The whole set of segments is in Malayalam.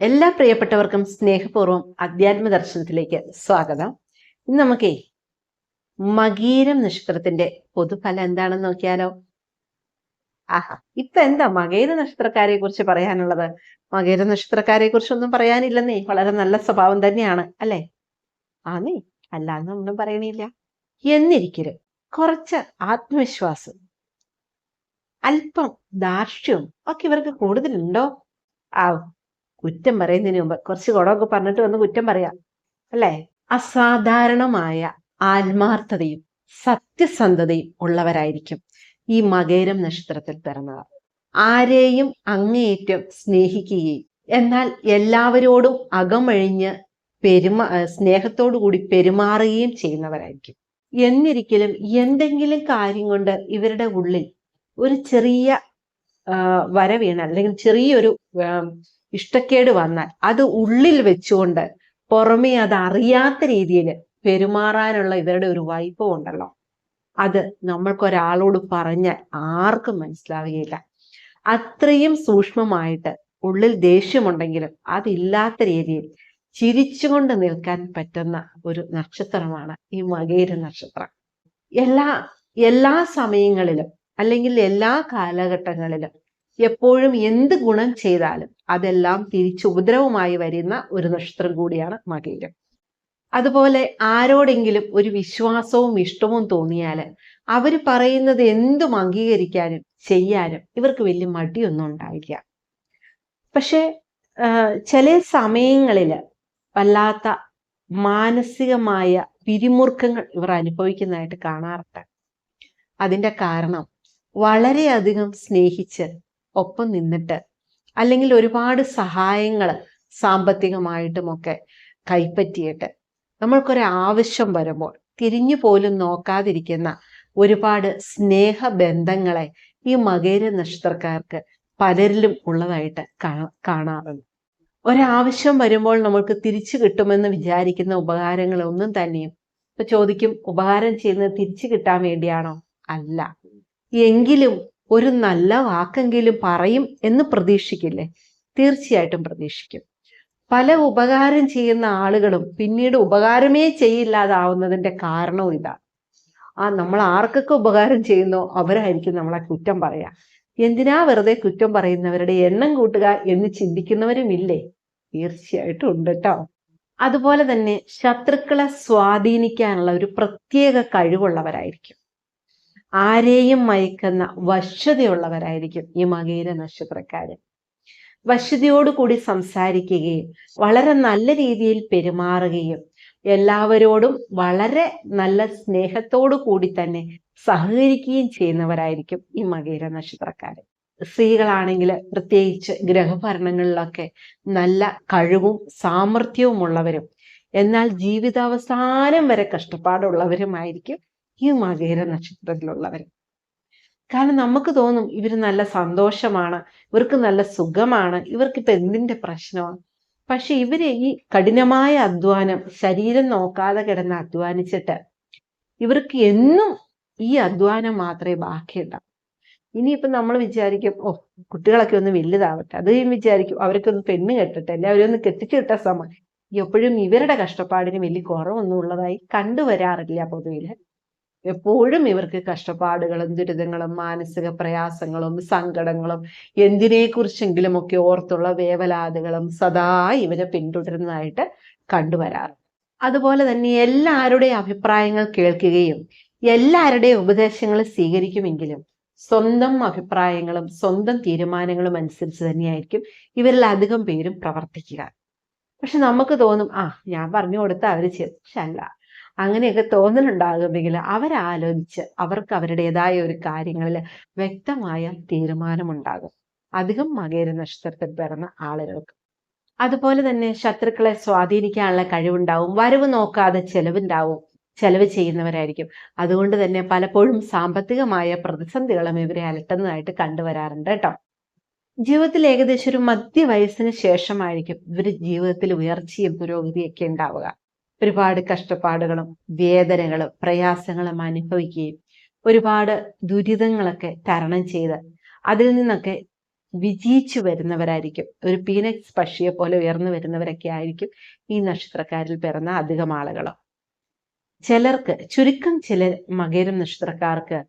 എല്ലാ പ്രിയപ്പെട്ടവർക്കും സ്നേഹപൂർവം അധ്യാത്മ ദർശനത്തിലേക്ക് സ്വാഗതം. ഇന്ന് നമുക്കേ മകീരം നക്ഷത്രത്തിന്റെ പൊതുഫലം എന്താണെന്ന് നോക്കിയാലോ? ആഹാ ഇപ്പൊ എന്താ മകേര നക്ഷത്രക്കാരെ കുറിച്ച് പറയാനുള്ളത്? മകേര നക്ഷത്രക്കാരെ കുറിച്ചൊന്നും പറയാനില്ലെന്നേ വളരെ നല്ല സ്വഭാവം തന്നെയാണ് അല്ലേ? ആന്നേ അല്ലാന്ന് ഒന്നും പറയണില്ല. എന്നിരിക്കലും കുറച്ച് ആത്മവിശ്വാസം അല്പം ദാർഷ്ട്യവും ഒക്കെ ഇവർക്ക് കൂടുതലുണ്ടോ? ആ കുറ്റം പറയുന്നതിന് മുമ്പ് കുറച്ച് കുടമൊക്കെ പറഞ്ഞിട്ട് വന്ന് കുറ്റം പറയാം അല്ലേ? അസാധാരണമായ ആത്മാർത്ഥതയും സത്യസന്ധതയും ഉള്ളവരായിരിക്കും ഈ മകേരം നക്ഷത്രത്തിൽ പിറന്നവർ. ആരെയും അങ്ങേയറ്റം സ്നേഹിക്കുകയും എന്നാൽ എല്ലാവരോടും അകമഴിഞ്ഞ് പെരുമാ സ്നേഹത്തോടു കൂടി പെരുമാറുകയും ചെയ്യുന്നവരായിരിക്കും. എന്നിരിക്കലും എന്തെങ്കിലും കാര്യം കൊണ്ട് ഇവരുടെ ഉള്ളിൽ ഒരു ചെറിയ വരവീണ വര വീണ അല്ലെങ്കിൽ ചെറിയൊരു ഇഷ്ടക്കേട് വന്നാൽ അത് ഉള്ളിൽ വെച്ചുകൊണ്ട് പുറമേ അത് അറിയാത്ത രീതിയിൽ പെരുമാറാനുള്ള ഇവരുടെ ഒരു വൈഭവം ഉണ്ടല്ലോ. അത് നമ്മൾക്കൊരാളോട് പറഞ്ഞാൽ ആർക്കും മനസ്സിലാവുകയില്ല. അത്രയും സൂക്ഷ്മമായിട്ട് ഉള്ളിൽ ദേഷ്യമുണ്ടെങ്കിലും അതില്ലാത്ത രീതിയിൽ ചിരിച്ചുകൊണ്ട് നിൽക്കാൻ പറ്റുന്ന ഒരു നക്ഷത്രമാണ് ഈ മകേര നക്ഷത്രം. എല്ലാ എല്ലാ സമയങ്ങളിലും അല്ലെങ്കിൽ എല്ലാ കാലഘട്ടങ്ങളിലും എപ്പോഴും എന്ത് ഗുണം ചെയ്താലും അതെല്ലാം തിരിച്ച് ഉപദ്രവമായി വരുന്ന ഒരു നക്ഷത്രം കൂടിയാണ് മകീരം അതുപോലെ ആരോടെങ്കിലും ഒരു വിശ്വാസവും ഇഷ്ടവും തോന്നിയാൽ അവർ പറയുന്നത് എന്തും അംഗീകരിക്കാനും ചെയ്യാനും ഇവർക്ക് വലിയ മടിയൊന്നും ഉണ്ടായില്ല പക്ഷേ ചില സമയങ്ങളിൽ വല്ലാത്ത മാനസികമായ പിരിമുറുക്കങ്ങൾ ഇവർ അനുഭവിക്കുന്നതായിട്ട് കാണാറുണ്ട്. അതിന്റെ കാരണം വളരെയധികം സ്നേഹിച്ച് ഒപ്പം നിന്നിട്ട് അല്ലെങ്കിൽ ഒരുപാട് സഹായങ്ങൾ സാമ്പത്തികമായിട്ടുമൊക്കെ കൈപ്പറ്റിയിട്ട് നമ്മൾക്കൊരു ആവശ്യം വരുമ്പോൾ തിരിഞ്ഞു പോലും നോക്കാതിരിക്കുന്ന ഒരുപാട് സ്നേഹബന്ധങ്ങളെ ഈ മകേര നക്ഷത്രക്കാർക്ക് പലരിലും ഉള്ളതായിട്ട് കാണ- കാണാറുണ്ട് ഒരാവശ്യം വരുമ്പോൾ നമ്മൾക്ക് തിരിച്ചു കിട്ടുമെന്ന് വിചാരിക്കുന്ന ഉപകാരങ്ങളൊന്നും തന്നെയും ഇപ്പൊ ചോദിക്കും ഉപകാരം ചെയ്യുന്നത് തിരിച്ചു കിട്ടാൻ വേണ്ടിയാണോ? അല്ല. എങ്കിലും ഒരു നല്ല വാക്കെങ്കിലും പറയും എന്ന് പ്രതീക്ഷിക്കില്ലേ? തീർച്ചയായിട്ടും പ്രതീക്ഷിക്കും. പല ഉപകാരം ചെയ്യുന്ന ആളുകളും പിന്നീട് ഉപകാരമേ ചെയ്യില്ലാതാവുന്നതിന്റെ കാരണവും ഇതാണ്. ആ നമ്മൾ ആർക്കൊക്കെ ഉപകാരം ചെയ്യുന്നോ അവരായിരിക്കും നമ്മളെ കുറ്റം പറയാ. എന്തിനാ വെറുതെ കുറ്റം പറയുന്നവരുടെ എണ്ണം കൂട്ടുക എന്ന് ചിന്തിക്കുന്നവരും ഇല്ലേ? തീർച്ചയായിട്ടും ഉണ്ട് കേട്ടോ അതുപോലെ തന്നെ ശത്രുക്കളെ സ്വാധീനിക്കാനുള്ള ഒരു പ്രത്യേക കഴിവുള്ളവരായിരിക്കും. ആരെയും മയക്കുന്ന വശ്യതയുള്ളവരായിരിക്കും ഈ മകീര നക്ഷത്രക്കാര്. വശ്യതയോടുകൂടി സംസാരിക്കുകയും വളരെ നല്ല രീതിയിൽ പെരുമാറുകയും എല്ലാവരോടും വളരെ നല്ല സ്നേഹത്തോടു കൂടി തന്നെ സഹകരിക്കുകയും ചെയ്യുന്നവരായിരിക്കും ഈ മകീര നക്ഷത്രക്കാർ സ്ത്രീകളാണെങ്കിൽ പ്രത്യേകിച്ച് ഗ്രഹഭരണങ്ങളിലൊക്കെ നല്ല കഴിവും സാമർഥ്യവും ഉള്ളവരും എന്നാൽ ജീവിതാവസാനം വരെ കഷ്ടപ്പാടുള്ളവരുമായിരിക്കും ഈ മകീര നക്ഷത്രത്തിലുള്ളവർ കാരണം നമുക്ക് തോന്നും ഇവർ നല്ല സന്തോഷമാണ് ഇവർക്ക് നല്ല സുഖമാണ് ഇവർക്ക് ഇപ്പൊ എന്തിന്റെ പ്രശ്നമാണ് പക്ഷെ ഇവർ ഈ കഠിനമായ അധ്വാനം ശരീരം നോക്കാതെ കിടന്ന് അധ്വാനിച്ചിട്ട് ഇവർക്ക് എന്നും ഈ അധ്വാനം മാത്രമേ ബാക്കിയുണ്ടാവും. ഇനിയിപ്പോ നമ്മൾ വിചാരിക്കും ഓ കുട്ടികളൊക്കെ ഒന്ന് വലുതാവട്ടെ. അത് വിചാരിക്കും അവരൊക്കെ പെണ്ണ് കെട്ടട്ടെ അല്ലെ അവരൊന്ന് കെട്ടിച്ചു കിട്ടാൻ സമയം എപ്പോഴും ഇവരുടെ കഷ്ടപ്പാടിന് വലിയ കുറവൊന്നും ഉള്ളതായി കണ്ടുവരാറില്ല പൊതുവിൽ. എപ്പോഴും ഇവർക്ക് കഷ്ടപ്പാടുകളും ദുരിതങ്ങളും മാനസിക പ്രയാസങ്ങളും സങ്കടങ്ങളും എന്തിനെ കുറിച്ചെങ്കിലും ഒക്കെ ഓർത്തുള്ള വേവലാതുകളും സദാ ഇവരെ പിന്തുടരുന്നതായിട്ട് കണ്ടുവരാറ്. അതുപോലെ തന്നെ എല്ലാവരുടെയും അഭിപ്രായങ്ങൾ കേൾക്കുകയും എല്ലാവരുടെയും ഉപദേശങ്ങൾ സ്വീകരിക്കുമെങ്കിലും സ്വന്തം അഭിപ്രായങ്ങളും സ്വന്തം തീരുമാനങ്ങളും അനുസരിച്ച് തന്നെയായിരിക്കും ഇവരിൽ അധികം പേരും പ്രവർത്തിക്കുക. പക്ഷെ നമുക്ക് തോന്നും ആ ഞാൻ പറഞ്ഞു കൊടുത്ത അവർ ചെയ്തു പക്ഷെ അല്ല. അങ്ങനെയൊക്കെ തോന്നലുണ്ടാകുമെങ്കിൽ അവരാലോചിച്ച് അവർക്ക് അവരുടേതായ ഒരു കാര്യങ്ങളിൽ വ്യക്തമായ തീരുമാനമുണ്ടാകും. അധികം മകേര നക്ഷത്രത്തിൽ പിറന്ന ആളുകൾക്ക്. അതുപോലെ തന്നെ ശത്രുക്കളെ സ്വാധീനിക്കാനുള്ള കഴിവുണ്ടാവും. വരവ് നോക്കാതെ ചെലവുണ്ടാവും. ചെലവ് ചെയ്യുന്നവരായിരിക്കും. അതുകൊണ്ട് തന്നെ പലപ്പോഴും സാമ്പത്തികമായ പ്രതിസന്ധികളും ഇവരെ അലട്ടുന്നതായിട്ട് കണ്ടുവരാറുണ്ട് കേട്ടോ. ജീവിതത്തിൽ ഏകദേശം ഒരു മധ്യവയസ്സിന് ശേഷമായിരിക്കും ഇവർ ജീവിതത്തിൽ ഉയർച്ചയും പുരോഗതിയൊക്കെ ഉണ്ടാവുക. ഒരുപാട് കഷ്ടപ്പാടുകളും വേദനകളും പ്രയാസങ്ങളും അനുഭവിക്കുകയും ഒരുപാട് ദുരിതങ്ങളൊക്കെ തരണം ചെയ്ത് അതിൽ നിന്നൊക്കെ വിജയിച്ചു വരുന്നവരായിരിക്കും. ഒരു പീനക്സ് പക്ഷിയെ പോലെ ഉയർന്നു വരുന്നവരൊക്കെ ആയിരിക്കും ഈ നക്ഷത്രക്കാരിൽ പിറന്ന അധികം ആളുകളും. ചിലർക്ക് ചുരുക്കം ചില മകരം നക്ഷത്രക്കാർക്ക്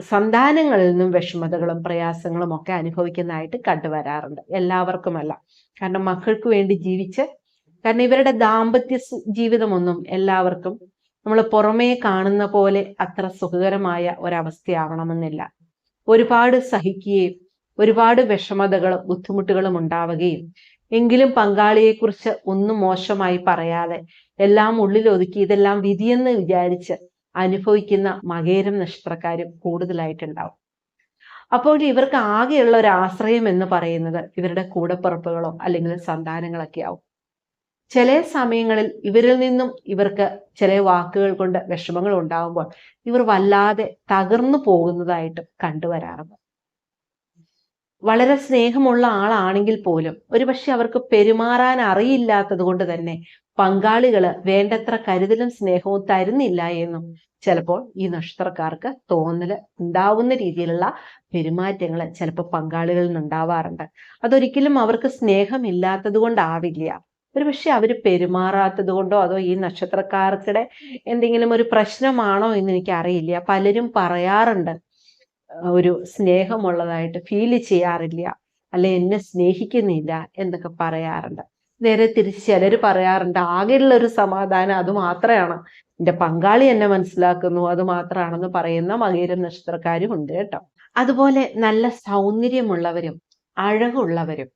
സന്താനങ്ങളിൽ നിന്നും വിഷമതകളും പ്രയാസങ്ങളും ഒക്കെ അനുഭവിക്കുന്നതായിട്ട് കണ്ടുവരാറുണ്ട്. എല്ലാവർക്കുമല്ല. കാരണം മക്കൾക്ക് വേണ്ടി ജീവിച്ച് കാരണം ഇവരുടെ ദാമ്പത്യ ജീവിതമൊന്നും എല്ലാവർക്കും നമ്മൾ പുറമേ കാണുന്ന പോലെ അത്ര സുഖകരമായ ഒരവസ്ഥയാവണമെന്നില്ല. ഒരുപാട് സഹിക്കുകയും ഒരുപാട് വിഷമതകളും ബുദ്ധിമുട്ടുകളും ഉണ്ടാവുകയും എങ്കിലും പങ്കാളിയെക്കുറിച്ച് ഒന്നും മോശമായി പറയാതെ എല്ലാം ഉള്ളിൽ ഒതുക്കി ഇതെല്ലാം വിധിയെന്ന് വിചാരിച്ച് അനുഭവിക്കുന്ന മകേരം നക്ഷത്രക്കാരും കൂടുതലായിട്ടുണ്ടാവും. അപ്പോൾ ഇവർക്ക് ആകെയുള്ള ഒരു ആശ്രയം എന്ന് പറയുന്നത് ഇവരുടെ കൂടപ്പിറപ്പുകളോ അല്ലെങ്കിൽ സന്താനങ്ങളൊക്കെ ആവും. ചില സമയങ്ങളിൽ ഇവരിൽ നിന്നും ഇവർക്ക് ചില വാക്കുകൾ കൊണ്ട് വിഷമങ്ങൾ ഉണ്ടാകുമ്പോൾ ഇവർ വല്ലാതെ തകർന്നു പോകുന്നതായിട്ട് കണ്ടുവരാറുണ്ട് വളരെ സ്നേഹമുള്ള ആളാണെങ്കിൽ പോലും ഒരുപക്ഷെ അവർക്ക് പെരുമാറാൻ അറിയില്ലാത്തത് കൊണ്ട് തന്നെ പങ്കാളികൾ വേണ്ടത്ര കരുതലും സ്നേഹവും തരുന്നില്ല എന്നും ചിലപ്പോൾ ഈ നക്ഷത്രക്കാർക്ക് തോന്നൽ ഉണ്ടാവുന്ന രീതിയിലുള്ള പെരുമാറ്റങ്ങൾ ചിലപ്പോൾ പങ്കാളികളിൽ നിന്നുണ്ടാവാറുണ്ട്. അതൊരിക്കലും അവർക്ക് സ്നേഹമില്ലാത്തത് കൊണ്ടാവില്ല. ഒരുപക്ഷെ അവർ പെരുമാറാത്തത് കൊണ്ടോ അതോ ഈ നക്ഷത്രക്കാർക്കിടെ എന്തെങ്കിലും ഒരു പ്രശ്നമാണോ എന്ന് എനിക്ക് അറിയില്ല പലരും പറയാറുണ്ട്. ഒരു സ്നേഹമുള്ളതായിട്ട് ഫീൽ ചെയ്യാറില്ല. അല്ലെ എന്നെ സ്നേഹിക്കുന്നില്ല എന്നൊക്കെ പറയാറുണ്ട്. നേരെ തിരിച്ച് ചിലർ പറയാറുണ്ട് ആകെയുള്ള ഒരു സമാധാനം അത് മാത്രമാണ്. എന്റെ പങ്കാളി എന്നെ മനസ്സിലാക്കുന്നു അത് മാത്രമാണെന്ന് പറയുന്ന മകീരം നക്ഷത്രക്കാരും ഉണ്ട് കേട്ടോ. അതുപോലെ നല്ല സൗന്ദര്യമുള്ളവരും അഴകുള്ളവരും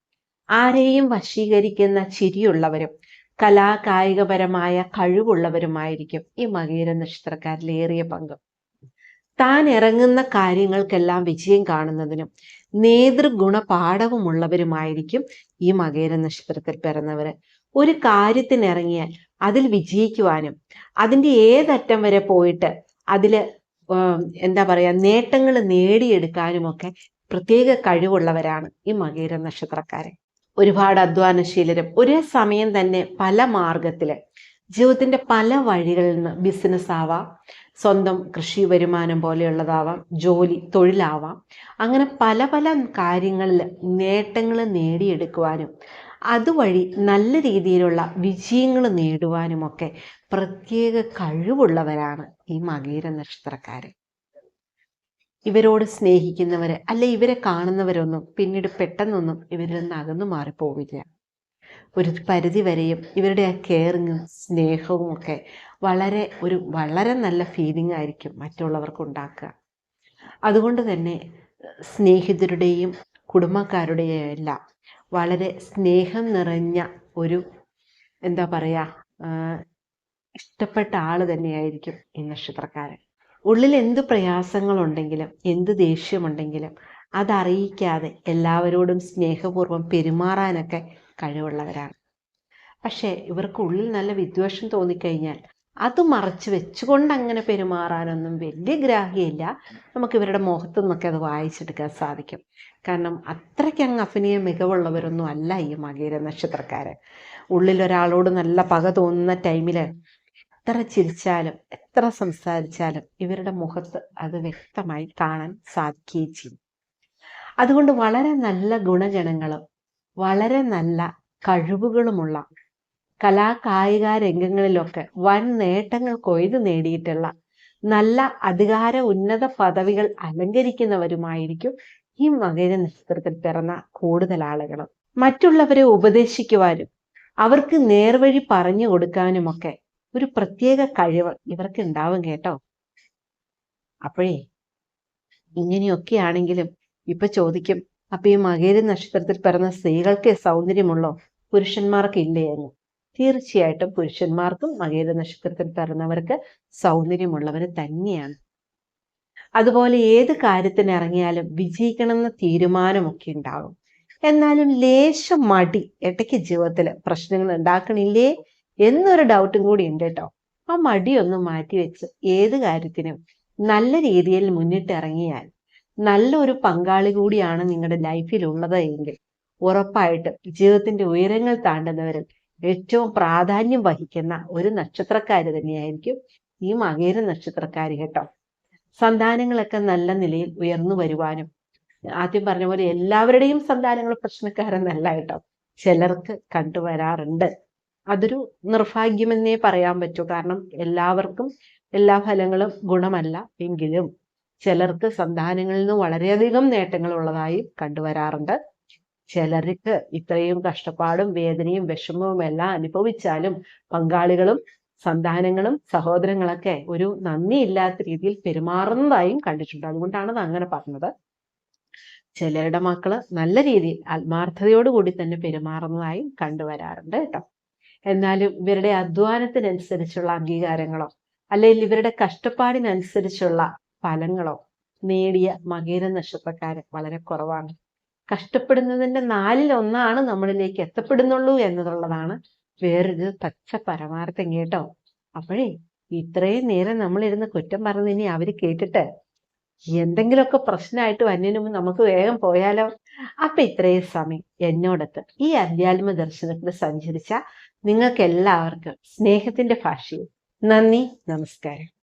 ആരെയും വശീകരിക്കുന്ന ചിരിയുള്ളവരും കലാകായികപരമായ കഴിവുള്ളവരുമായിരിക്കും ഈ മകീര നക്ഷത്രക്കാരിലേറിയ പങ്ക്. താൻ ഇറങ്ങുന്ന കാര്യങ്ങൾക്കെല്ലാം വിജയം കാണുന്നതിനും നേതൃഗുണ പാഠവുമുള്ളവരുമായിരിക്കും ഈ മകേര നക്ഷത്രത്തിൽ പിറന്നവര്. ഒരു കാര്യത്തിന് ഇറങ്ങിയാൽ അതിൽ വിജയിക്കുവാനും അതിന്റെ ഏതറ്റം വരെ പോയിട്ട് അതിൽ എന്താ പറയാ നേട്ടങ്ങൾ നേടിയെടുക്കാനുമൊക്കെ പ്രത്യേക കഴിവുള്ളവരാണ് ഈ മകേര നക്ഷത്രക്കാരെ. ഒരുപാട് അധ്വാനശീലരും ഒരേ സമയം തന്നെ പല മാർഗത്തിൽ ജീവിതത്തിന്റെ പല വഴികളിൽ നിന്ന് ബിസിനസ് ആവാം. സ്വന്തം കൃഷി വരുമാനം പോലെയുള്ളതാവാം. ജോലി തൊഴിലാവാം. അങ്ങനെ പല പല കാര്യങ്ങളിൽ നേട്ടങ്ങൾ നേടിയെടുക്കുവാനും അതുവഴി നല്ല രീതിയിലുള്ള വിജയങ്ങൾ നേടുവാനുമൊക്കെ പ്രത്യേക കഴിവുള്ളവരാണ് ഈ മകീര നക്ഷത്രക്കാര്. ഇവരോട് സ്നേഹിക്കുന്നവര് അല്ലെ ഇവരെ കാണുന്നവരൊന്നും പിന്നീട് പെട്ടെന്നൊന്നും ഇവരിൽ നിന്ന് അകന്നു മാറിപ്പോവില്ല. ഒരു പരിധി വരെയും ഇവരുടെ ആ കെയറിങ്ങും സ്നേഹവും ഒക്കെ വളരെ ഒരു വളരെ നല്ല ഫീലിംഗ് ആയിരിക്കും മറ്റുള്ളവർക്ക് ഉണ്ടാക്കുക. അതുകൊണ്ട് തന്നെ സ്നേഹിതരുടെയും കുടുംബക്കാരുടെയും എല്ലാം വളരെ സ്നേഹം നിറഞ്ഞ ഒരു എന്താ പറയുക ഇഷ്ടപ്പെട്ട ആൾ തന്നെയായിരിക്കും ഈ നക്ഷത്രക്കാരൻ. ഉള്ളിൽ എന്ത് പ്രയാസങ്ങളുണ്ടെങ്കിലും എന്ത് ദേഷ്യമുണ്ടെങ്കിലും അതറിയിക്കാതെ എല്ലാവരോടും സ്നേഹപൂർവം പെരുമാറാനൊക്കെ കഴിവുള്ളവരാണ്. പക്ഷേ ഇവർക്ക് ഉള്ളിൽ നല്ല വിദ്വേഷം തോന്നിക്കഴിഞ്ഞാൽ അത് മറച്ചു വെച്ചുകൊണ്ട് അങ്ങനെ പെരുമാറാനൊന്നും വലിയ ഗ്രാഹ്യമില്ല. നമുക്ക് ഇവരുടെ മുഖത്തു നിന്നൊക്കെ അത് വായിച്ചെടുക്കാൻ സാധിക്കും. കാരണം അത്രയ്ക്ക് അങ്ങ് അഭിനയ മികവുള്ളവരൊന്നും അല്ല ഈ മകീര നക്ഷത്രക്കാർ ഉള്ളിൽ ഒരാളോട് നല്ല പക തോന്നുന്ന ടൈമിൽ എത്ര ചിരിച്ചാലും എത്ര സംസാരിച്ചാലും ഇവരുടെ മുഖത്ത് അത് വ്യക്തമായി കാണാൻ സാധിക്കുകയും ചെയ്യും. അതുകൊണ്ട് വളരെ നല്ല ഗുണഗണങ്ങളും വളരെ നല്ല കഴിവുകളുമുള്ള കലാകായിക രംഗങ്ങളിലൊക്കെ വൻ നേട്ടങ്ങൾ കൊയ്തു നേടിയിട്ടുള്ള നല്ല അധികാര ഉന്നത പദവികൾ അലങ്കരിക്കുന്നവരുമായിരിക്കും ഈ മകര നക്ഷത്രത്തിൽ പിറന്ന കൂടുതൽ ആളുകളും. മറ്റുള്ളവരെ ഉപദേശിക്കുവാനും അവർക്ക് നേർവഴി പറഞ്ഞു കൊടുക്കാനുമൊക്കെ ഒരു പ്രത്യേക കഴിവ് ഇവർക്ക് ഉണ്ടാവും കേട്ടോ. അപ്പോഴേ ഇങ്ങനെയൊക്കെ ആണെങ്കിലും ഇപ്പൊ ചോദിക്കും അപ്പൊ ഈ മകേരി നക്ഷത്രത്തിൽ പിറന്ന സ്ത്രീകൾക്ക് സൗന്ദര്യമുള്ളോ? പുരുഷന്മാർക്ക് ഇല്ലേ എന്ന്? തീർച്ചയായിട്ടും പുരുഷന്മാർക്കും മകേര നക്ഷത്രത്തിൽ പിറന്നവർക്ക് സൗന്ദര്യമുള്ളവർ തന്നെയാണ്. അതുപോലെ ഏത് കാര്യത്തിന് ഇറങ്ങിയാലും വിജയിക്കണമെന്ന തീരുമാനമൊക്കെ ഉണ്ടാകും എന്നാലും ലേശം മടി ഇടയ്ക്ക് ജീവിതത്തിൽ പ്രശ്നങ്ങൾ ഉണ്ടാക്കണില്ലേ എന്നൊരു ഡൗട്ടും കൂടി ഉണ്ട് കേട്ടോ ആ മടിയൊന്ന് മാറ്റി വെച്ച് ഏത് കാര്യത്തിനും നല്ല രീതിയിൽ മുന്നിട്ടിറങ്ങിയാൽ നല്ലൊരു പങ്കാളി കൂടിയാണ് നിങ്ങളുടെ ലൈഫിൽ ഉള്ളത് എങ്കിൽ ഉറപ്പായിട്ടും ജീവിതത്തിന്റെ ഉയരങ്ങൾ താണ്ടുന്നവരിൽ ഏറ്റവും പ്രാധാന്യം വഹിക്കുന്ന ഒരു നക്ഷത്രക്കാർ തന്നെയായിരിക്കും ഈ മകേര നക്ഷത്രക്കാർ കേട്ടോ. സന്താനങ്ങളൊക്കെ നല്ല നിലയിൽ ഉയർന്നു വരുവാനും ആദ്യം പറഞ്ഞ പോലെ എല്ലാവരുടെയും സന്താനങ്ങൾ പ്രശ്നക്കാരെന്നല്ല കേട്ടോ. ചിലർക്ക് കണ്ടുവരാറുണ്ട്. അതൊരു നിർഭാഗ്യമെന്നേ പറയാൻ പറ്റൂ. കാരണം എല്ലാവർക്കും എല്ലാ ഫലങ്ങളും ഗുണമല്ല എങ്കിലും ചിലർക്ക് സന്താനങ്ങളിൽ നിന്ന് വളരെയധികം നേട്ടങ്ങൾ ഉള്ളതായി കണ്ടുവരാറുണ്ട്. ചിലർക്ക് ഇത്രയും കഷ്ടപ്പാടും വേദനയും വിഷമവും എല്ലാം അനുഭവിച്ചാലും പങ്കാളികളും സന്താനങ്ങളും സഹോദരങ്ങളൊക്കെ ഒരു നന്ദിയില്ലാത്ത രീതിയിൽ പെരുമാറുന്നതായും കണ്ടിട്ടുണ്ട്. അതുകൊണ്ടാണ് അത് അങ്ങനെ പറഞ്ഞത്. ചിലരുടെ മക്കൾ നല്ല രീതിയിൽ ആത്മാർത്ഥതയോടുകൂടി തന്നെ പെരുമാറുന്നതായും കണ്ടുവരാറുണ്ട് കേട്ടോ. എന്നാലും ഇവരുടെ അധ്വാനത്തിനനുസരിച്ചുള്ള അംഗീകാരങ്ങളോ അല്ലെങ്കിൽ ഇവരുടെ കഷ്ടപ്പാടിനനുസരിച്ചുള്ള ഫലങ്ങളോ നേടിയ മകേര നക്ഷത്രക്കാരൻ വളരെ കുറവാണ്. കഷ്ടപ്പെടുന്നതിന്റെ നാലിൽ ഒന്നാണ് നമ്മളിലേക്ക് എത്തപ്പെടുന്നുള്ളൂ എന്നതുള്ളതാണ് വേറൊരു പച്ച പരമാർത്ഥം കേട്ടോ. അപ്പോഴേ ഇത്രയും നേരം നമ്മളിരുന്ന് കുറ്റം പറഞ്ഞ് ഇനി അവർ കേട്ടിട്ട് എന്തെങ്കിലുമൊക്കെ പ്രശ്നമായിട്ട് വന്നതിന് മുമ്പ് നമുക്ക് വേഗം പോയാലോ? അപ്പൊ ഇത്രയും സമയം എന്നോടൊത്ത് ഈ അധ്യാത്മ ദർശനത്തിൽ സഞ്ചരിച്ച നിങ്ങൾക്ക് സ്നേഹത്തിന്റെ ഭാഷയിൽ നന്ദി നമസ്കാരം.